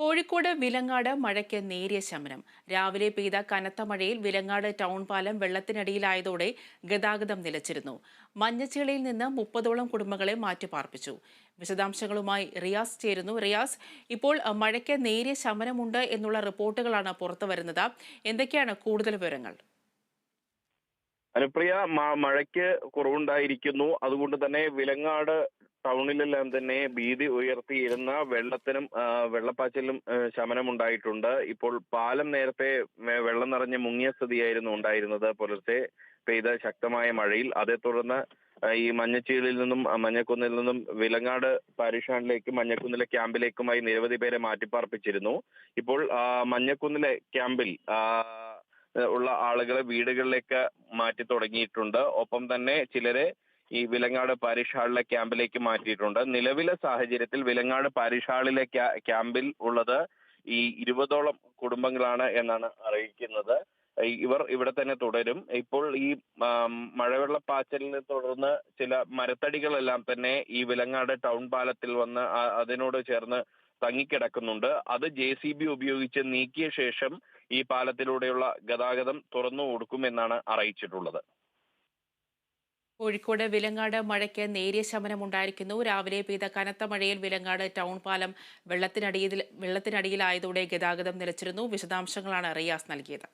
കോഴിക്കോട് വിലങ്ങാട് മഴയ്ക്ക് നേരിയ ശമനം. രാവിലെ പെയ്ത കനത്ത മഴയിൽ വിലങ്ങാട് ടൗൺ പാലം വെള്ളത്തിനടിയിലായതോടെ ഗതാഗതം നിലച്ചിരുന്നു. മഞ്ഞച്ചിളയിൽ നിന്ന് മുപ്പതോളം കുടുംബങ്ങളെ മാറ്റിപ്പാർപ്പിച്ചു. വിശദാംശങ്ങളുമായി റിയാസ് ചേരുന്നു. റിയാസ് ഇപ്പോൾ മഴയ്ക്ക് നേരിയ ശമനമുണ്ട് എന്നുള്ള റിപ്പോർട്ടുകളാണ് പുറത്തു വരുന്നത്. എന്തൊക്കെയാണ് കൂടുതൽ വിവരങ്ങൾ? അനുപ്രിയ മഴയ്ക്ക് കുറവുണ്ടായിരിക്കുന്നു. അതുകൊണ്ട് തന്നെ വിലങ്ങാട് ടൗണിലെല്ലാം തന്നെ ഭീതി ഉയർത്തിയിരുന്ന വെള്ളത്തിനും വെള്ളപ്പാച്ചിലും ശമനം ശമനമുണ്ടായിട്ടുണ്ട്. ഇപ്പോൾ പാലം നേരത്തെ വെള്ളം നിറഞ്ഞ് മുങ്ങിയ സ്ഥിതിയായിരുന്നു ഉണ്ടായിരുന്നത്. പുലർച്ചെ പെയ്ത ശക്തമായ മഴയിൽ. അതേ തുടർന്ന് ഈ മഞ്ഞച്ചീലിൽ നിന്നും മഞ്ഞക്കുന്നിൽ നിന്നും വിലങ്ങാട് പാരിഷാനിലേക്കും മഞ്ഞക്കുന്നിലെ ക്യാമ്പിലേക്കുമായി നിരവധി പേരെ മാറ്റിപ്പാർപ്പിച്ചിരുന്നു. ഇപ്പോൾ മഞ്ഞക്കുന്നിലെ ക്യാമ്പിൽ ഉള്ള ആളുകളെ വീടുകളിലേക്ക് മാറ്റി തുടങ്ങിയിട്ടുണ്ട്. ഒപ്പം തന്നെ ചിലരെ ഈ വിലങ്ങാട് പാരിഷ് ഹാളിലെ ക്യാമ്പിലേക്ക് മാറ്റിയിട്ടുണ്ട്. നിലവിലെ സാഹചര്യത്തിൽ വിലങ്ങാട് പാരിഷ് ഹാളിലെ ക്യാമ്പിൽ ഉള്ളത് ഈ ഇരുപതോളം കുടുംബങ്ങളാണ് എന്നാണ് അറിയിക്കുന്നത്. ഇവർ ഇവിടെ തന്നെ തുടരും. ഇപ്പോൾ ഈ മഴവെള്ള പാച്ചലിനെ തുടർന്ന് ചില മരത്തടികളെല്ലാം തന്നെ ഈ വിലങ്ങാട് ടൗൺ പാലത്തിൽ വന്ന് അതിനോട് ചേർന്ന് തങ്ങിക്കിടക്കുന്നുണ്ട്. അത് ജെ സി ബി ഉപയോഗിച്ച് നീക്കിയ ശേഷം ഈ പാലത്തിലൂടെയുള്ള ഗതാഗതം തുറന്നു കൊടുക്കുമെന്നാണ് അറിയിച്ചിട്ടുള്ളത്. കോഴിക്കോട് വിലങ്ങാട് മഴയ്ക്ക് നേരിയ ശമനമുണ്ടായിരിക്കുന്നു. രാവിലെ പെയ്ത കനത്ത മഴയിൽ വിലങ്ങാട് ടൗൺ പാലം വെള്ളത്തിനടിയിൽ വെള്ളത്തിനടിയിലായതോടെ ഗതാഗതം നിലച്ചിരുന്നു. വിശദാംശങ്ങളാണ് റിയാസ് നൽകിയത്.